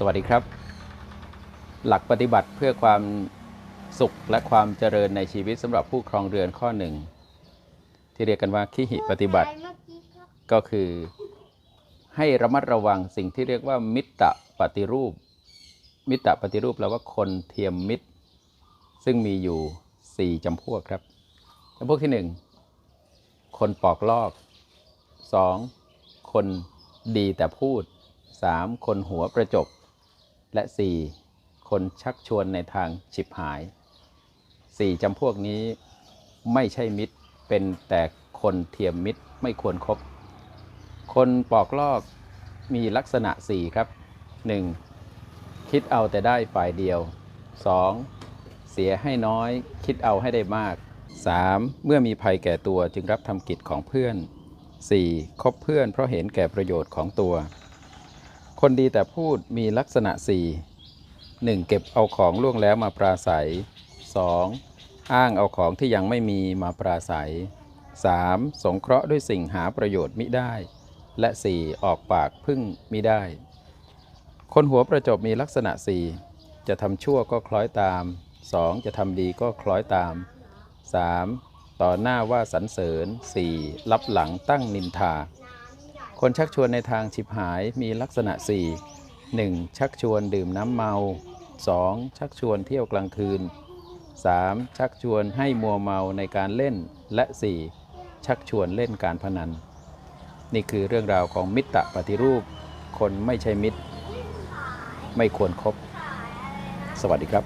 สวัสดีครับ หลักปฏิบัติเพื่อความสุขและความเจริญในชีวิตสำหรับผู้ครองเรือนข้อหนึ่ง ที่เรียกกันว่าคิหิปฏิบัติ ก็คือ ให้ระมัดระวังสิ่งที่เรียกว่ามิตรปฏิรูป มิตรปฏิรูปแปลว่าคนเทียมมิตร ซึ่งมีอยู่ 4จำพวกครับจำพวกที่ 1 คนปอกลอก 2. คนดีแต่พูด 3. คนหัวประจบ และ 4. คนชักชวนในทางฉิบหาย 4จำพวกนี้ไม่ใช่มิตรเป็นแต่คนเทียมมิตรไม่ควรครบคนปอกลอกมีลักษณะ 4 ครับ 1. คิดเอาแต่ได้ฝ่ายเดียว 2. เสียให้น้อยคิดเอาให้ได้มาก 3. เมื่อมีภัยแก่ตัวจึงรับทำกิจของเพื่อน 4. คบเพื่อนเพราะเห็นแก่ประโยชน์ของตัว คนดีแต่พูดมีลักษณะ 4 1. เก็บเอาของล่วงแล้วมาปราศัย 2. อ้างเอาของที่ยังไม่มีมาปราศัย 3. สงเคราะห์ด้วยสิ่งหาประโยชน์มิได้ และ 4. ออกปากพึ่งมิได้ คนหัวประจบมีลักษณะ 4 จะทำชั่วก็คล้อยตาม 2. จะทำดีก็คล้อยตาม 3. ต่อหน้าว่าสรรเสริญ 4. รับหลังตั้งนินทา คนชักชวนในทางฉิบหายมีลักษณะ 4 1. ชักชวนดื่มน้ำเมา 2. ชักชวนเที่ยวกลางคืน 3. ชักชวนให้มัวเมาในการเล่น และ 4. ชักชวนเล่นการพนัน นี่คือเรื่องราวของมิตรปฏิรูป คนไม่ใช่มิตร ไม่ควรครบ สวัสดีครับ